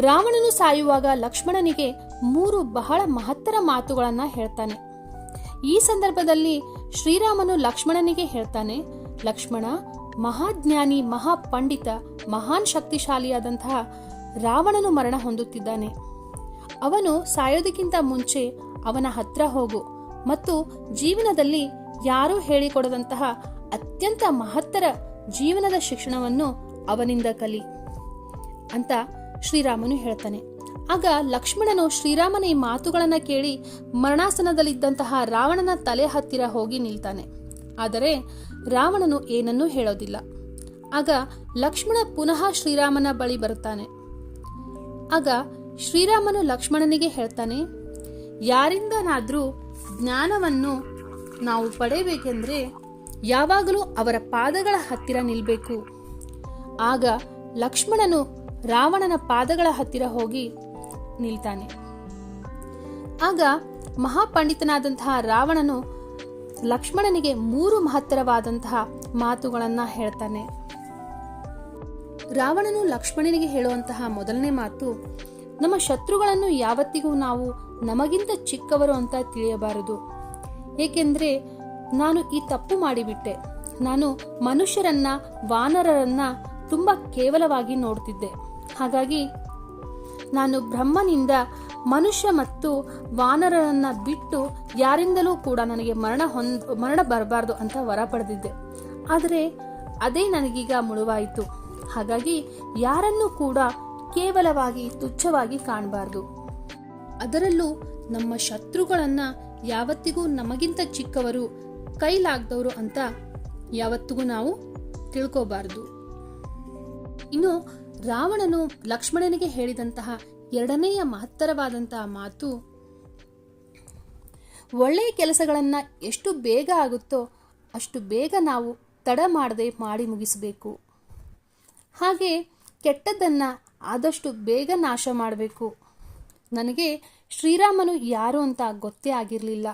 ರಾವಣನು ಸಾಯುವಾಗ ಲಕ್ಷ್ಮಣನಿಗೆ ಮೂರು ಬಹಳ ಮಹತ್ತರ ಮಾತುಗಳನ್ನು ಹೇಳ್ತಾನೆ. ಈ ಸಂದರ್ಭದಲ್ಲಿ ಶ್ರೀರಾಮನು ಲಕ್ಷ್ಮಣನಿಗೆ ಹೇಳ್ತಾನೆ, ಲಕ್ಷ್ಮಣ, ಮಹಾಜ್ಞಾನಿ, ಮಹಾಪಂಡಿತ, ಮಹಾನ್ ಶಕ್ತಿಶಾಲಿಯಾದಂತಹ ರಾವಣನು ಮರಣ ಹೊಂದುತ್ತಿದ್ದಾನೆ. ಅವನು ಸಾಯೋದಕ್ಕಿಂತ ಮುಂಚೆ ಅವನ ಹತ್ರ ಹೋಗು ಮತ್ತು ಜೀವನದಲ್ಲಿ ಯಾರೂ ಹೇಳಿಕೊಡದಂತಹ ಅತ್ಯಂತ ಮಹತ್ತರ ಜೀವನದ ಶಿಕ್ಷಣವನ್ನು ಅವನಿಂದ ಕಲಿ ಅಂತ ಶ್ರೀರಾಮನು ಹೇಳ್ತಾನೆ. ಆಗ ಲಕ್ಷ್ಮಣನು ಶ್ರೀರಾಮನ ಈ ಮಾತುಗಳನ್ನು ಕೇಳಿ ಮರಣಾಸನದಲ್ಲಿದ್ದಂತಹ ರಾವಣನ ತಲೆ ಹತ್ತಿರ ಹೋಗಿ ನಿಲ್ತಾನೆ. ಆದರೆ ರಾವಣನು ಏನನ್ನೂ ಹೇಳೋದಿಲ್ಲ. ಆಗ ಲಕ್ಷ್ಮಣ ಪುನಃ ಶ್ರೀರಾಮನ ಬಳಿ ಬರುತ್ತಾನೆ. ಆಗ ಶ್ರೀರಾಮನು ಲಕ್ಷ್ಮಣನಿಗೆ ಹೇಳ್ತಾನೆ, ಯಾರಿಂದನಾದರೂ ಜ್ಞಾನವನ್ನು ನಾವು ಪಡೆಯಬೇಕೆಂದ್ರೆ ಯಾವಾಗಲೂ ಅವರ ಪಾದಗಳ ಹತ್ತಿರ ನಿಲ್ಬೇಕು. ಆಗ ಲಕ್ಷ್ಮಣನು ರಾವಣನ ಪಾದಗಳ ಹತ್ತಿರ ಹೋಗಿ ನಿಲ್ತಾನೆ. ಆಗ ಮಹಾಪಂಡಿತನಾದಂತಹ ರಾವಣನು ಲಕ್ಷ್ಮಣನಿಗೆ ಮೂರು ಮಹತ್ತರವಾದಂತಹ ಮಾತುಗಳನ್ನ ಹೇಳ್ತಾನೆ. ರಾವಣನು ಲಕ್ಷ್ಮಣನಿಗೆ ಹೇಳುವಂತಹ ಮೊದಲನೇ ಮಾತು, ನಮ್ಮ ಶತ್ರುಗಳನ್ನು ಯಾವತ್ತಿಗೂ ನಾವು ನಮಗಿಂತ ಚಿಕ್ಕವರು ಅಂತ ತಿಳಿಯಬಾರದು. ಏಕೆಂದರೆ ನಾನು ಈ ತಪ್ಪು ಮಾಡಿಬಿಟ್ಟೆ. ನಾನು ಮನುಷ್ಯರನ್ನ, ವಾನರರನ್ನ ತುಂಬಾ ಕೇವಲವಾಗಿ ನೋಡ್ತಿದ್ದೆ. ಹಾಗಾಗಿ ನಾನು ಬ್ರಹ್ಮನಿಂದ ಮನುಷ್ಯ ಮತ್ತು ವಾನರರನ್ನ ಬಿಟ್ಟು ಯಾರಿಂದಲೂ ಕೂಡ ನನಗೆ ಮರಣ ಹೊಂದ್ ಮರಣ ಬರಬಾರ್ದು ಅಂತ ವರ ಪಡೆದಿದ್ದೆ. ಆದರೆ ಅದೇ ನನಗೀಗ ಮುಳುವಾಯಿತು. ಹಾಗಾಗಿ ಯಾರನ್ನು ಕೂಡ ಕೇವಲವಾಗಿ ತುಚ್ಛವಾಗಿ ಕಾಣಬಾರ್ದು. ಅದರಲ್ಲೂ ನಮ್ಮ ಶತ್ರುಗಳನ್ನ ಯಾವತ್ತಿಗೂ ನಮಗಿಂತ ಚಿಕ್ಕವರು ಕೈಲಾಗ್ದವರು ಅಂತ ಯಾವತ್ತಿಗೂ ನಾವು ತಿಳ್ಕೋಬಾರ್ದು. ಇನ್ನು ರಾವಣನು ಲಕ್ಷ್ಮಣನಿಗೆ ಹೇಳಿದಂತಹ ಎರಡನೆಯ ಮಹತ್ತರವಾದಂತಹ ಮಾತು, ಒಳ್ಳೆಯ ಕೆಲಸಗಳನ್ನು ಎಷ್ಟು ಬೇಗ ಆಗುತ್ತೋ ಅಷ್ಟು ಬೇಗ ನಾವು ತಡ ಮಾಡದೆ ಮಾಡಿ ಮುಗಿಸಬೇಕು. ಹಾಗೆ ಕೆಟ್ಟದ್ದನ್ನ ಆದಷ್ಟು ಬೇಗ ನಾಶ ಮಾಡಬೇಕು. ನನಗೆ ಶ್ರೀರಾಮನು ಯಾರು ಅಂತ ಗೊತ್ತೇ ಆಗಿರಲಿಲ್ಲ.